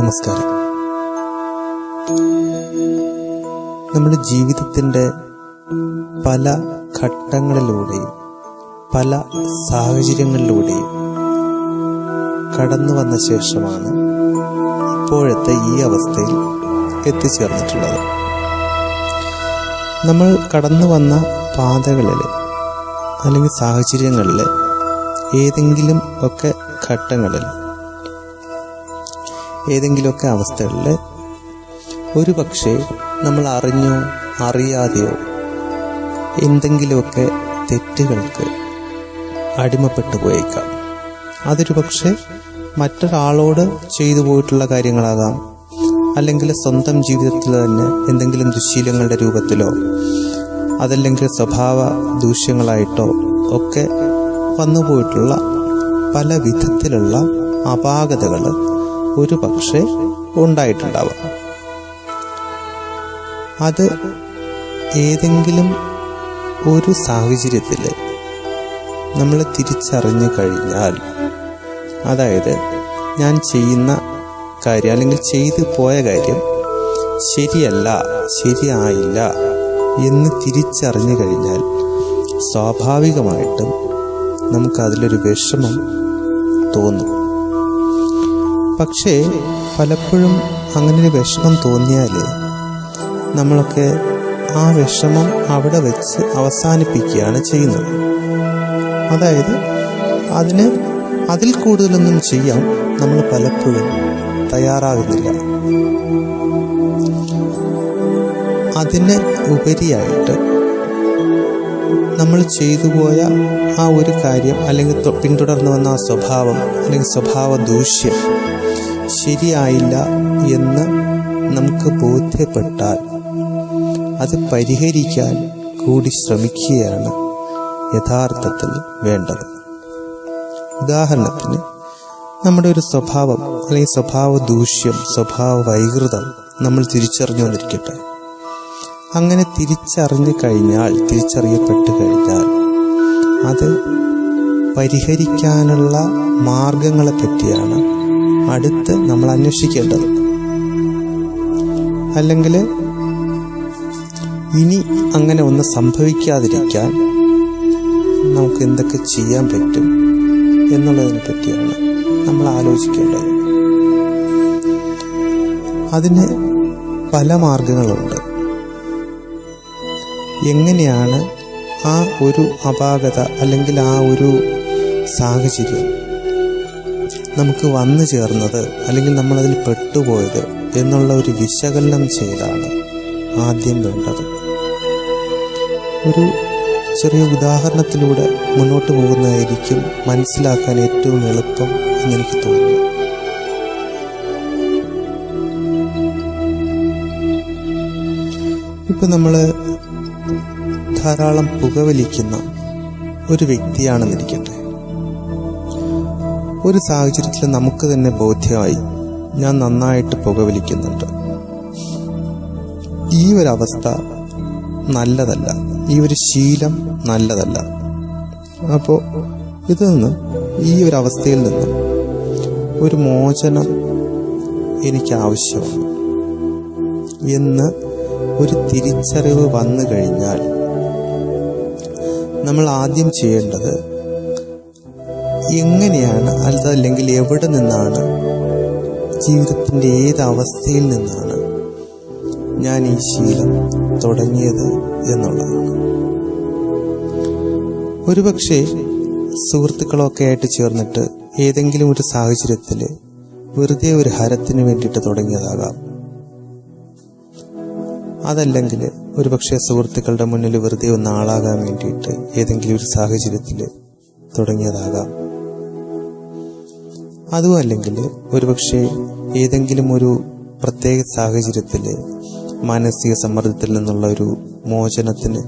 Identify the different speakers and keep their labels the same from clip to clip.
Speaker 1: നമസ്കാരം. നമ്മുടെ ജീവിതത്തിന്റെ പല ഘട്ടങ്ങളിലൂടെയും പല സാഹചര്യങ്ങളിലൂടെയും കടന്നു വന്ന ശേഷമാണ് ഇപ്പോഴത്തെ ഈ അവസ്ഥയിൽ എത്തിച്ചേർന്നിട്ടുള്ളത്. നമ്മൾ കടന്നു വന്ന പാതകളിൽ അല്ലെങ്കിൽ സാഹചര്യങ്ങളിൽ ഏതെങ്കിലും ഒക്കെ ഘട്ടങ്ങളിൽ ഏതെങ്കിലുമൊക്കെ അവസ്ഥകളിൽ ഒരു പക്ഷേ നമ്മൾ അറിഞ്ഞോ അറിയാതെയോ എന്തെങ്കിലുമൊക്കെ തെറ്റുകൾക്ക് അടിമപ്പെട്ടു പോയേക്കാം. അതൊരു പക്ഷേ മറ്റൊരാളോട് ചെയ്തു പോയിട്ടുള്ള കാര്യങ്ങളാകാം. അല്ലെങ്കിൽ സ്വന്തം ജീവിതത്തിൽ തന്നെ എന്തെങ്കിലും ദുശീലങ്ങളുടെ രൂപത്തിലോ അതല്ലെങ്കിൽ സ്വഭാവ ദൂഷ്യങ്ങളായിട്ടോ ഒക്കെ വന്നുപോയിട്ടുള്ള പല വിധത്തിലുള്ള അപാകതകൾ ഒരു പക്ഷേ ഉണ്ടായിട്ടുണ്ടാവാം. അത് ഏതെങ്കിലും ഒരു സാഹചര്യത്തിൽ നമ്മൾ തിരിച്ചറിഞ്ഞു കഴിഞ്ഞാൽ അതായത് ഞാൻ ചെയ്യുന്ന കാര്യം അല്ലെങ്കിൽ ചെയ്തു പോയ കാര്യം ശരിയല്ല ശരിയായില്ല എന്ന് തിരിച്ചറിഞ്ഞു കഴിഞ്ഞാൽ സ്വാഭാവികമായിട്ടും നമുക്കതിലൊരു വിഷമം തോന്നും. പക്ഷേ പലപ്പോഴും അങ്ങനെ ഒരു വിഷമം തോന്നിയാൽ നമ്മളൊക്കെ ആ വിഷമം അവിടെ വെച്ച് അവസാനിപ്പിക്കുകയാണ് ചെയ്യുന്നത്. അതായത് അതിന് അതിൽ കൂടുതലൊന്നും ചെയ്യാൻ നമ്മൾ പലപ്പോഴും തയ്യാറാകുന്നില്ല. അതിന് ഉപരിയായിട്ട് നമ്മൾ ചെയ്തു പോയ ആ ഒരു കാര്യം അല്ലെങ്കിൽ പിന്തുടർന്നു വന്ന ആ സ്വഭാവം അല്ലെങ്കിൽ സ്വഭാവ ദൂഷ്യം ശരിയായില്ല എന്ന് നമുക്ക് ബോധ്യപ്പെട്ടാൽ അത് പരിഹരിക്കാൻ കൂടി ശ്രമിക്കുകയാണ് യഥാർത്ഥത്തിൽ വേണ്ടത്. ഉദാഹരണത്തിന് നമ്മുടെ ഒരു സ്വഭാവം അല്ലെങ്കിൽ സ്വഭാവ ദൂഷ്യം സ്വഭാവ വൈകൃതം നമ്മൾ തിരിച്ചറിഞ്ഞുകൊണ്ടിരിക്കട്ടെ അങ്ങനെ തിരിച്ചറിഞ്ഞു കഴിഞ്ഞാൽ തിരിച്ചറിയപ്പെട്ട് കഴിഞ്ഞാൽ അത് പരിഹരിക്കാനുള്ള മാർഗങ്ങളെ പറ്റിയാണ് അടുത്ത് നമ്മൾ അന്വേഷിക്കേണ്ടത്. അല്ലെങ്കിൽ ഇനി അങ്ങനെ ഒന്ന് സംഭവിക്കാതിരിക്കാൻ നമുക്ക് എന്തൊക്കെ ചെയ്യാൻ പറ്റും എന്നുള്ളതിനെ പറ്റിയാണ് നമ്മൾ ആലോചിക്കേണ്ടത്. അതിന് പല മാർഗങ്ങളുണ്ട്. എങ്ങനെയാണ് ആ ഒരു അപാകത അല്ലെങ്കിൽ ആ ഒരു സാഹചര്യം നമുക്ക് വന്നു ചേർന്നത് അല്ലെങ്കിൽ നമ്മളതിൽ പെട്ടുപോയത് എന്നുള്ള ഒരു വിശകലനം ചെയ്താണ് ആദ്യം വേണ്ടത്. ഒരു ചെറിയ ഉദാഹരണത്തിലൂടെ മുന്നോട്ട് പോകുന്നതായിരിക്കും മനസ്സിലാക്കാൻ ഏറ്റവും എളുപ്പം എന്നെനിക്ക് തോന്നുന്നു. ഇപ്പൊ നമ്മൾ ധാരാളം പുകവലിക്കുന്ന ഒരു വ്യക്തിയാണെന്നിരിക്കട്ടെ. ഒരു സാഹചര്യത്തിൽ നമുക്ക് തന്നെ ബോധ്യമായി ഞാൻ നന്നായിട്ട് പുകവലിക്കുന്നുണ്ട്. ഈ ഒരു അവസ്ഥ നല്ലതല്ല. ഈ ഒരു ശീലം നല്ലതല്ല. അപ്പോൾ ഇതിൽ നിന്ന് ഈ ഒരു അവസ്ഥയിൽ നിന്നും ഒരു മോചനം എനിക്ക് ആവശ്യമാണ് എന്ന് ഒരു തിരിച്ചറിവ് വന്നു കഴിഞ്ഞാൽ നമ്മൾ ആദ്യം ചെയ്യേണ്ടത് എങ്ങനെയാണ് അതല്ലെങ്കിൽ എവിടെ നിന്നാണ് ജീവിതത്തിന്റെ ഏത് അവസ്ഥയിൽ നിന്നാണ് ഞാൻ ഈ ശീലം തുടങ്ങിയത് എന്നുള്ളതാണ്. ഒരുപക്ഷെ സുഹൃത്തുക്കളൊക്കെ ആയിട്ട് ചേർന്നിട്ട് ഏതെങ്കിലും ഒരു സാഹചര്യത്തിൽ വെറുതെ ഒരു ഹരത്തിന് വേണ്ടിയിട്ട് തുടങ്ങിയതാകാം. അതല്ലെങ്കിൽ ഒരുപക്ഷെ സുഹൃത്തുക്കളുടെ മുന്നിൽ വെറുതെ ഒന്ന് ആളാകാൻ വേണ്ടിയിട്ട് ഏതെങ്കിലും ഒരു സാഹചര്യത്തിൽ തുടങ്ങിയതാകാം. അതും അല്ലെങ്കിൽ ഒരുപക്ഷെ ഏതെങ്കിലും ഒരു പ്രത്യേക സാഹചര്യത്തിൽ മാനസിക സമ്മർദ്ദത്തിൽ നിന്നുള്ള ഒരു മോചനത്തിന്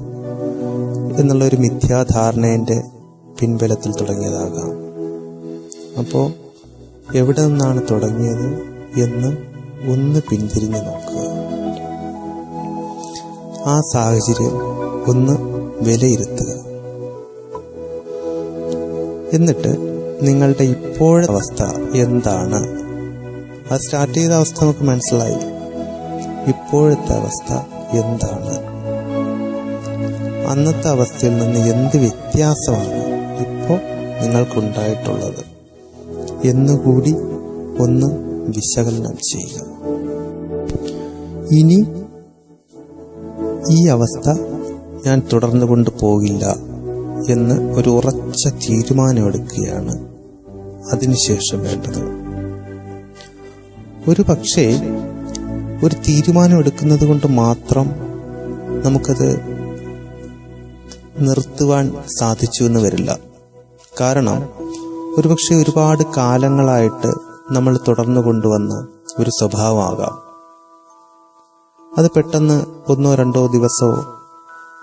Speaker 1: എന്നുള്ള ഒരു മിഥ്യാധാരണേന്റെ പിൻബലത്തിൽ തുടങ്ങിയതാകാം. അപ്പോൾ എവിടെ നിന്നാണ് തുടങ്ങിയത് എന്ന് ഒന്ന് പിന്തിരിഞ്ഞു നോക്കുക. ആ സാഹചര്യം ഒന്ന് വിലയിരുത്തുക. എന്നിട്ട് നിങ്ങളുടെ ഇപ്പോഴത്തെ അവസ്ഥ എന്താണ്? ആ സ്റ്റാർട്ട് ചെയ്ത അവസ്ഥ നമുക്ക് മനസ്സിലായി. ഇപ്പോഴത്തെ അവസ്ഥ എന്താണ്? അന്നത്തെ അവസ്ഥയിൽ നിന്ന് എന്ത് വ്യത്യാസമാണ് ഇപ്പോൾ നിങ്ങൾക്കുണ്ടായിട്ടുള്ളത്? എന്നുകൂടി ഒന്ന് വിശകലനം ചെയ്യുക. ഇനി ഈ അവസ്ഥ ഞാൻ തുടർന്നു കൊണ്ട് പോകില്ല എന്ന് ഒരു ഉറച്ച തീരുമാനമെടുക്കുകയാണ് അതിനുശേഷം വേണ്ടത്. ഒരു പക്ഷേ ഒരു തീരുമാനം എടുക്കുന്നത് കൊണ്ട് മാത്രം നമുക്കത് നിർത്തുവാൻ സാധിച്ചു എന്ന് വരില്ല. കാരണം ഒരുപക്ഷെ ഒരുപാട് കാലങ്ങളായിട്ട് നമ്മൾ തുടർന്നു കൊണ്ടുവന്ന ഒരു സ്വഭാവമാകാം. അത് പെട്ടെന്ന് ഒന്നോ രണ്ടോ ദിവസമോ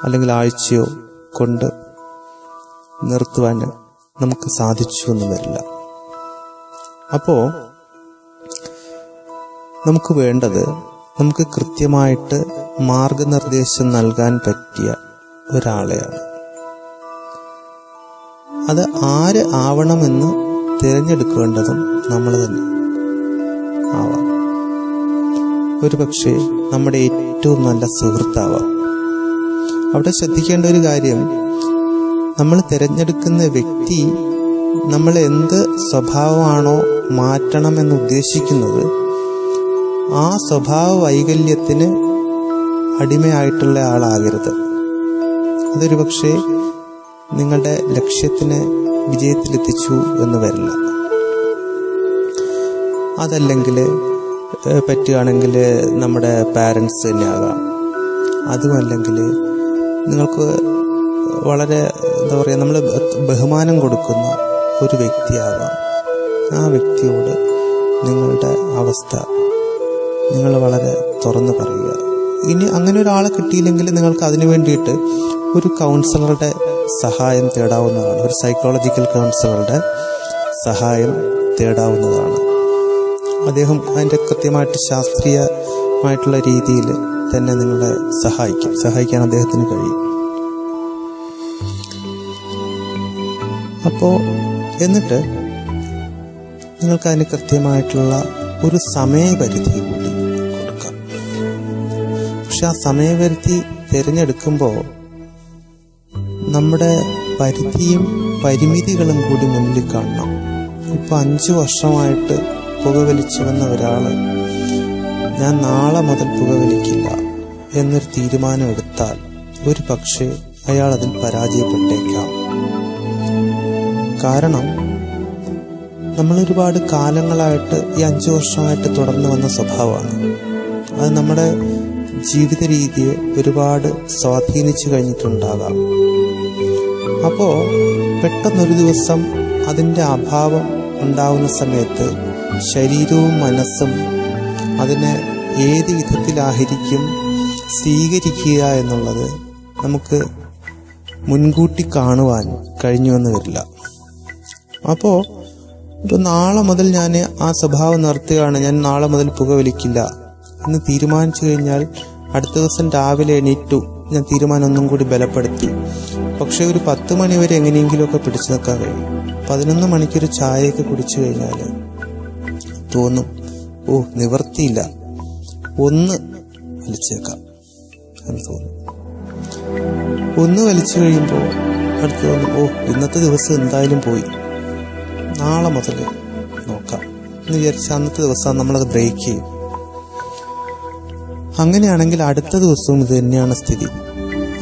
Speaker 1: അല്ലെങ്കിൽ ആഴ്ചയോ കൊണ്ട് നിർത്തുവാൻ നമുക്ക് സാധിച്ചു എന്ന് വരില്ല. അപ്പോ നമുക്ക് വേണ്ടത് നമുക്ക് കൃത്യമായിട്ട് മാർഗനിർദ്ദേശം നൽകാൻ പറ്റിയ ഒരാളെയാണ്. അത് ആര് ആവണമെന്ന് തിരഞ്ഞെടുക്കേണ്ടതും നമ്മൾ തന്നെ ആവാം. ഒരു പക്ഷേ നമ്മുടെ ഏറ്റവും നല്ല സുഹൃത്താവാം. അവിടെ ശ്രദ്ധിക്കേണ്ട ഒരു കാര്യം നമ്മൾ തിരഞ്ഞെടുക്കുന്ന വ്യക്തി നമ്മൾ എന്ത് സ്വഭാവമാണോ മാറ്റണമെന്ന് ഉദ്ദേശിക്കുന്നത് ആ സ്വഭാവ വൈകല്യത്തിന് അടിമയായിട്ടുള്ള ആളാകരുത്. അതൊരു പക്ഷേ നിങ്ങളുടെ ലക്ഷ്യത്തിന് വിജയത്തിലെത്തിച്ചു എന്ന് വരില്ല. അതല്ലെങ്കിൽ പറ്റുകയാണെങ്കിൽ നമ്മുടെ പാരൻസ് തന്നെ ആകാം അതുമല്ലെങ്കിൽ നിങ്ങൾക്ക് വളരെ എന്താ പറയുക നമ്മൾ ബഹുമാനം കൊടുക്കുന്ന ഒരു വ്യക്തിയാകാം. ആ വ്യക്തിയോട് നിങ്ങളുടെ അവസ്ഥ നിങ്ങൾ വളരെ തുറന്നു പറയുക. ഇനി അങ്ങനെ ഒരാളെ കിട്ടിയില്ലെങ്കിൽ നിങ്ങൾക്ക് അതിനു വേണ്ടിയിട്ട് ഒരു കൗൺസിലറുടെ സഹായം തേടാവുന്നതാണ്. ഒരു സൈക്കോളജിക്കൽ കൗൺസിലറുടെ സഹായം തേടാവുന്നതാണ്. അദ്ദേഹം അതിന്റെ കൃത്യമായിട്ട് ശാസ്ത്രീയമായിട്ടുള്ള രീതിയിൽ തന്നെ നിങ്ങളെ സഹായിക്കും. സഹായിക്കാൻ അദ്ദേഹത്തിന് കഴിയും. അപ്പോൾ എന്നിട്ട് നിങ്ങൾക്ക് അതിന് കൃത്യമായിട്ടുള്ള ഒരു സമയപരിധി കൂടി കൊടുക്കാം. പക്ഷെ ആ സമയപരിധി തിരഞ്ഞെടുക്കുമ്പോൾ നമ്മുടെ പരിധിയും പരിമിതികളും കൂടി മുന്നിൽ കാണണം. ഇപ്പൊ അഞ്ച് വർഷമായിട്ട് പുകവലിച്ചു വന്ന ഒരാൾ ഞാൻ നാളെ മുതൽ പുകവലിക്കില്ല എന്നൊരു തീരുമാനം എടുത്താൽ ഒരു പക്ഷേ അയാൾ അതിൽ പരാജയപ്പെട്ടേക്കാം. കാരണം നമ്മൾ ഒരുപാട് കാലങ്ങളായിട്ട് ഈ അഞ്ചു വർഷമായിട്ട് തുടർന്നു വന്ന സ്വഭാവമാണ്. അത് നമ്മുടെ ജീവിത രീതിയെ ഒരുപാട് സ്വാധീനിച്ചു കഴിഞ്ഞിട്ടുണ്ടാകാം. അപ്പോൾ പെട്ടെന്നൊരു ദിവസം അതിന്റെ അഭാവം ഉണ്ടാവുന്ന സമയത്ത് ശരീരവും മനസ്സും അതിനെ ഏത് വിധത്തിലായിരിക്കും സ്വീകരിക്കുക എന്നുള്ളത് നമുക്ക് മുൻകൂട്ടി കാണുവാൻ കഴിഞ്ഞു എന്ന് വരില്ല. അപ്പോൾ ഒരു നാളെ മുതൽ ഞാൻ ആ സ്വഭാവം നിർത്തുകയാണ്. ഞാൻ നാളെ മുതൽ പുകവലിക്കില്ല എന്ന് തീരുമാനിച്ചു കഴിഞ്ഞാൽ അടുത്ത ദിവസം രാവിലെ എണീറ്റു. ഞാൻ തീരുമാനം ഒന്നും കൂടി ബലപ്പെടുത്തി. പക്ഷെ ഒരു പത്ത് മണി വരെ എങ്ങനെയെങ്കിലുമൊക്കെ പിടിച്ചു നിൽക്കാൻ കഴിയും. പതിനൊന്ന് മണിക്കൊരു ചായയൊക്കെ കുടിച്ചു കഴിഞ്ഞാൽ തോന്നും ഓ നിവർത്തിയില്ല. ഒന്ന് വലിച്ചേക്കാം. എന്ന് തോന്നും. ഒന്ന് വലിച്ചു കഴിയുമ്പോൾ അടുത്ത് തോന്നും ഓ ഇന്നത്തെ ദിവസം എന്തായാലും പോയി. നാളെ മുതൽ നോക്കാം. എന്ന് വിചാരിച്ച് അന്നത്തെ ദിവസം നമ്മളത് ബ്രേക്ക് ചെയ്യും. അങ്ങനെയാണെങ്കിൽ അടുത്ത ദിവസവും ഇത് തന്നെയാണ് സ്ഥിതി.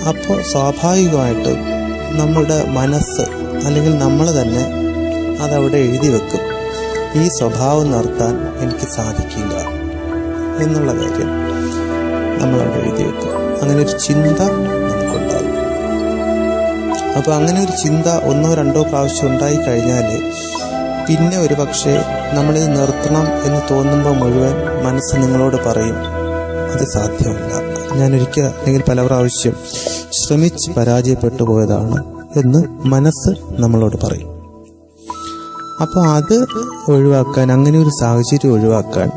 Speaker 1: അപ്പോൾ സ്വാഭാവികമായിട്ട് നമ്മുടെ മനസ്സ് അല്ലെങ്കിൽ നമ്മൾ തന്നെ അതവിടെ എഴുതി വെക്കും. ഈ സ്വഭാവം നിർത്താൻ എനിക്ക് സാധിക്കില്ല എന്നുള്ള കാര്യം നമ്മളവിടെ എഴുതി വെക്കും. അങ്ങനെ ഒരു ചിന്ത നമുക്കുണ്ടാകും. അപ്പോൾ അങ്ങനെ ഒരു ചിന്ത ഒന്നോ രണ്ടോ പ്രാവശ്യം ഉണ്ടായി കഴിഞ്ഞാൽ പിന്നെ ഒരു പക്ഷേ നമ്മളിത് നിർത്തണം എന്ന് തോന്നുമ്പോൾ മുഴുവൻ മനസ്സ് നിങ്ങളോട് പറയും അത് സാധ്യമല്ല. ഞാൻ ഒരിക്കൽ അല്ലെങ്കിൽ പല പ്രാവശ്യം ശ്രമിച്ച് പരാജയപ്പെട്ടു പോയതാണ് എന്ന് മനസ്സ് നമ്മളോട് പറയും. അപ്പോൾ അത് ഒഴിവാക്കാൻ അങ്ങനെ ഒരു സാഹചര്യം ഒഴിവാക്കാൻ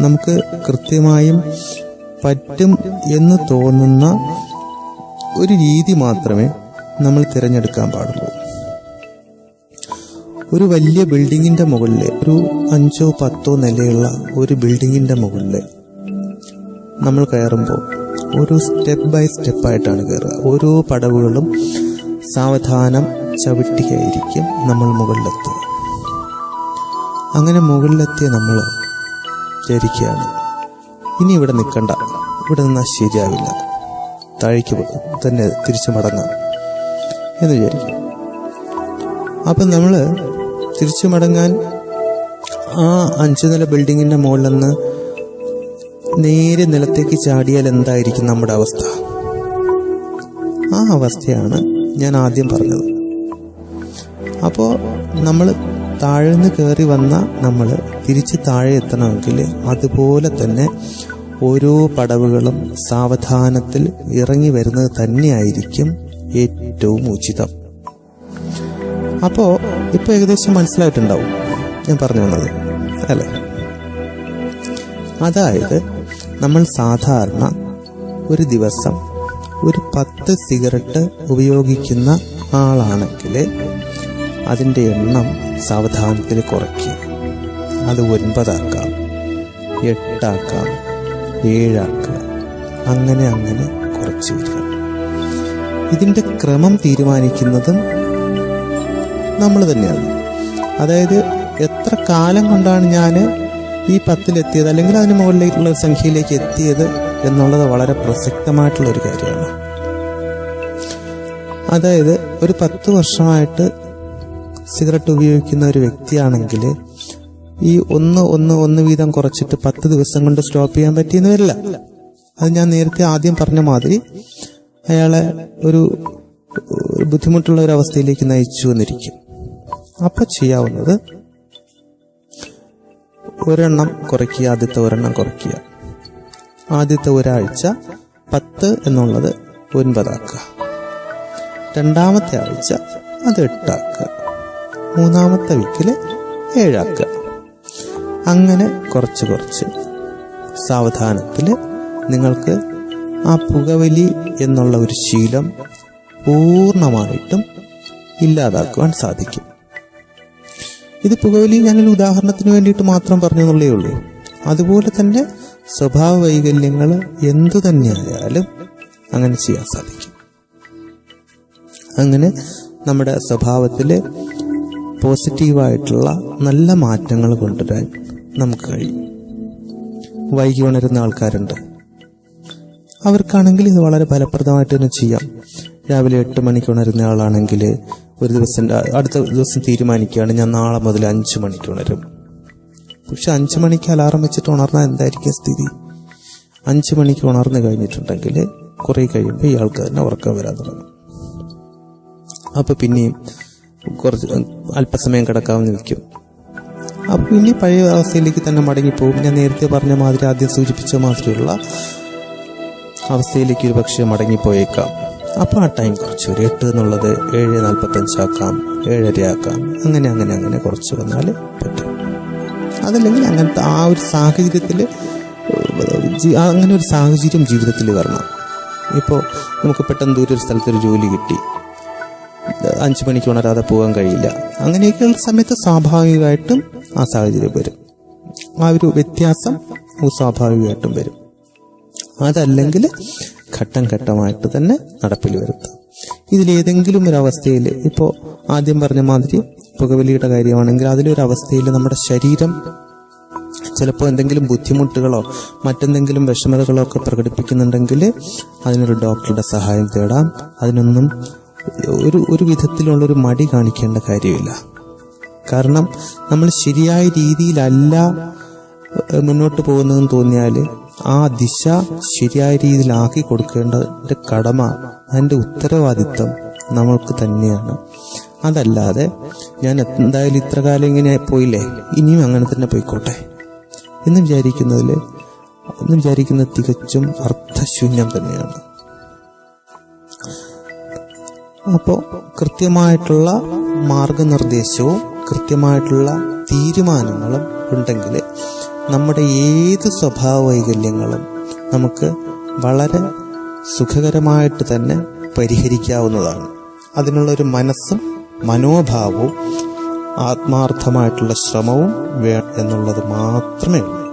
Speaker 1: നമുക്ക് കൃത്യമായും പറ്റും എന്ന് തോന്നുന്ന ഒരു രീതി മാത്രമേ നമ്മൾ തിരഞ്ഞെടുക്കാൻ പാടുള്ളൂ. ഒരു വലിയ ബിൽഡിങ്ങിന്റെ മുകളിൽ ഒരു അഞ്ചോ പത്തോ നിലയുള്ള ഒരു ബിൽഡിങ്ങിന്റെ മുകളിൽ നമ്മൾ കയറുമ്പോൾ ഓരോ സ്റ്റെപ്പ് ബൈ സ്റ്റെപ്പായിട്ടാണ് കയറുക. ഓരോ പടവുകളും സാവധാനം ചവിട്ടിയായിരിക്കും നമ്മൾ മുകളിലെത്തുക. അങ്ങനെ മുകളിലെത്തിയ നമ്മൾ വിചാരിക്കുകയാണ് ഇനി ഇവിടെ നിൽക്കണ്ട. ഇവിടെ നിന്നാൽ ശരിയാവില്ല. താഴേക്ക് തന്നെ തിരിച്ചു മടങ്ങാം എന്ന് വിചാരിക്കും. അപ്പം നമ്മൾ തിരിച്ചു മടങ്ങാൻ ആ അഞ്ചു നില ബിൽഡിങ്ങിന്റെ മുകളിൽ നിന്ന് നേരെ നിലത്തേക്ക് ചാടിയാൽ എന്തായിരിക്കും നമ്മുടെ അവസ്ഥ? ആ അവസ്ഥയാണ് ഞാൻ ആദ്യം പറഞ്ഞത്. അപ്പോൾ നമ്മൾ താഴെ നിന്ന് കയറി വന്ന നമ്മൾ തിരിച്ച് താഴെ എത്തണമെങ്കിൽ അതുപോലെ തന്നെ ഓരോ പടവുകളും സാവധാനത്തിൽ ഇറങ്ങി വരുന്നത് തന്നെയായിരിക്കും ഏറ്റവും ഉചിതം. അപ്പോൾ ഇപ്പോൾ ഏകദേശം മനസ്സിലായിട്ടുണ്ടാവും ഞാൻ പറഞ്ഞു വന്നത് അല്ലേ? അതായത് നമ്മൾ സാധാരണ ഒരു ദിവസം ഒരു പത്ത് സിഗരറ്റ് ഉപയോഗിക്കുന്ന ആളാണെങ്കിൽ അതിന്റെ എണ്ണം സാവധാനത്തിൽ കുറയ്ക്കുക. അത് ഒൻപതാക്കാം എട്ടാക്കാം ഏഴാക്കാം അങ്ങനെ അങ്ങനെ കുറച്ച് വരിക. ഇതിന്റെ ക്രമം തീരുമാനിക്കുന്നതും നമ്മൾ തന്നെയാണ്. അതായത് എത്ര കാലം കൊണ്ടാണ് ഞാൻ ഈ പത്തിലെത്തിയത് അല്ലെങ്കിൽ അതിന് മുകളിലേക്കുള്ള സംഖ്യയിലേക്ക് എത്തിയത് എന്നുള്ളത് വളരെ പ്രസക്തമായിട്ടുള്ള ഒരു കാര്യമാണ്. അതായത് ഒരു പത്ത് വർഷമായിട്ട് സിഗരറ്റ് ഉപയോഗിക്കുന്ന ഒരു വ്യക്തിയാണെങ്കിൽ ഈ ഒന്ന് ഒന്ന് ഒന്ന് വീതം കുറച്ചിട്ട് പത്ത് ദിവസം കൊണ്ട് സ്റ്റോപ്പ് ചെയ്യാൻ പറ്റിയെന്ന് വരില്ല അത് ഞാൻ നേരത്തെ ആദ്യം പറഞ്ഞ മാതിരി അയാളെ ഒരു ബുദ്ധിമുട്ടുള്ള ഒരു അവസ്ഥയിലേക്ക് നയിച്ചു എന്നിരിക്കും. അപ്പൊ ചെയ്യാവുന്നത് ഒരെണ്ണം കുറയ്ക്കുക ആദ്യത്തെ ഒരെണ്ണം കുറയ്ക്കുക. ആദ്യത്തെ ഒരാഴ്ച പത്ത് എന്നുള്ളത് ഒൻപതാക്കുക. രണ്ടാമത്തെ ആഴ്ച അത് എട്ടാക്കുക. മൂന്നാമത്തെ വീക്കിൽ ഏഴാക്കുക. അങ്ങനെ കുറച്ച് കുറച്ച് സാവധാനത്തിൽ നിങ്ങൾക്ക് ആ പുകവലി എന്നുള്ള ഒരു ശീലം പൂർണമായിട്ടും ഇല്ലാതാക്കുവാൻ സാധിക്കും. ഇത് പുകവലി ഞാനൊരു ഉദാഹരണത്തിന് വേണ്ടിയിട്ട് മാത്രം പറഞ്ഞു പറഞ്ഞെന്നുള്ളേ ഉള്ളൂ. അതുപോലെ തന്നെ സ്വഭാവ വൈകല്യങ്ങൾ എന്തു തന്നെയായാലും അങ്ങനെ ചെയ്യാൻ സാധിക്കും. അങ്ങനെ നമ്മുടെ സ്വഭാവത്തിൽ പോസിറ്റീവായിട്ടുള്ള നല്ല മാറ്റങ്ങൾ കൊണ്ടുവരാൻ നമുക്ക് കഴിയും. വൈകി ഉണരുന്ന ആൾക്കാരുണ്ട്. അവർക്കാണെങ്കിൽ ഇത് വളരെ ഫലപ്രദമായിട്ട് തന്നെ ചെയ്യാം. രാവിലെ എട്ട് മണിക്ക് ഉണരുന്ന ആളാണെങ്കിൽ ഒരു ദിവസം അടുത്ത ദിവസം തീരുമാനിക്കുകയാണ്. ഞാൻ നാളെ മുതൽ അഞ്ച് മണിക്ക് ഉണരും. പക്ഷെ അഞ്ച് മണിക്ക് അലാറം വെച്ചിട്ട് ഉണർന്നാൽ എന്തായിരിക്കും സ്ഥിതി? അഞ്ച് മണിക്ക് ഉണർന്നു കഴിഞ്ഞിട്ടുണ്ടെങ്കിൽ കുറെ കഴിയുമ്പോൾ ഇയാൾക്ക് തന്നെ ഉറക്കം വരാൻ തുടങ്ങും. അപ്പൊ പിന്നെയും കുറച്ച് അല്പസമയം കിടക്കാമെന്ന് നിൽക്കും. അപ്പൊ പിന്നെ പഴയ അവസ്ഥയിലേക്ക് തന്നെ മടങ്ങിപ്പോകും ഞാൻ നേരത്തെ പറഞ്ഞ മാതിരി ആദ്യം സൂചിപ്പിച്ച മാതിരിയുള്ള അവസ്ഥയിലേക്ക് ഒരു പക്ഷേ മടങ്ങിപ്പോയേക്കാം. അപ്പോൾ ആ ടൈം കുറച്ച് ഒരു എട്ട് എന്നുള്ളത് ഏഴ് നാൽപ്പത്തഞ്ചാക്കാം ഏഴര ആക്കാം അങ്ങനെ അങ്ങനെ അങ്ങനെ കുറച്ച് വന്നാൽ പറ്റും. അതല്ലെങ്കിൽ അങ്ങനത്തെ ആ ഒരു സാഹചര്യത്തിൽ അങ്ങനെ ഒരു സാഹചര്യം ജീവിതത്തിൽ വരണം. ഇപ്പോൾ നമുക്ക് പെട്ടെന്ന് ദൂരെ ഒരു സ്ഥലത്തൊരു ജോലി കിട്ടി. അഞ്ച് മണിക്ക് ഉണരാതെ പോകാൻ കഴിയില്ല. അങ്ങനെയൊക്കെയുള്ള സമയത്ത് സ്വാഭാവികമായിട്ടും ആ സാഹചര്യം വരും. ആ ഒരു വ്യത്യാസം സ്വാഭാവികമായിട്ടും വരും. അതല്ലെങ്കിൽ ഘട്ടം ഘട്ടമായിട്ട് തന്നെ നടപ്പിൽ വരുത്താം ഇതിലേതെങ്കിലും ഒരു അവസ്ഥയിൽ ഇപ്പോൾ ആദ്യം പറഞ്ഞ മാതിരി പുകവലിയുടെ കാര്യമാണെങ്കിൽ അതിലൊരു അവസ്ഥയിൽ നമ്മുടെ ശരീരം ചിലപ്പോൾ എന്തെങ്കിലും ബുദ്ധിമുട്ടുകളോ മറ്റെന്തെങ്കിലും വിഷമതകളോ ഒക്കെ പ്രകടിപ്പിക്കുന്നുണ്ടെങ്കിൽ അതിനൊരു ഡോക്ടറുടെ സഹായം തേടാം. അതിനൊന്നും ഒരു ഒരു വിധത്തിലുള്ളൊരു മടി കാണിക്കേണ്ട കാര്യമില്ല. കാരണം നമ്മൾ ശരിയായ രീതിയിലല്ല മുന്നോട്ട് പോകുന്നതെന്ന് തോന്നിയാൽ ആ ദിശ ശരിയായ രീതിയിലാക്കി കൊടുക്കേണ്ടതിന്റെ കടമ അതിന്റെ ഉത്തരവാദിത്വം നമ്മൾക്ക് തന്നെയാണ്. അതല്ലാതെ ഞാൻ എന്തായാലും ഇത്ര കാലം ഇങ്ങനെ പോയില്ലേ? ഇനിയും അങ്ങനെ തന്നെ പോയിക്കോട്ടെ. എന്ന് വിചാരിക്കുന്നതിൽ എന്ന് വിചാരിക്കുന്നത് തികച്ചും അർത്ഥശൂന്യം തന്നെയാണ്. അപ്പോൾ കൃത്യമായിട്ടുള്ള മാർഗനിർദ്ദേശവും കൃത്യമായിട്ടുള്ള തീരുമാനങ്ങളും ഉണ്ടെങ്കിൽ നമ്മുടെ ഏത് സ്വഭാവ വൈകല്യങ്ങളും നമുക്ക് വളരെ സുഖകരമായിട്ട് തന്നെ പരിഹരിക്കാവുന്നതാണ്. അതിനുള്ളൊരു മനസ്സും മനോഭാവവും ആത്മാർത്ഥമായിട്ടുള്ള ശ്രമവും വേണം എന്നുള്ളത് മാത്രമേ ഉള്ളൂ.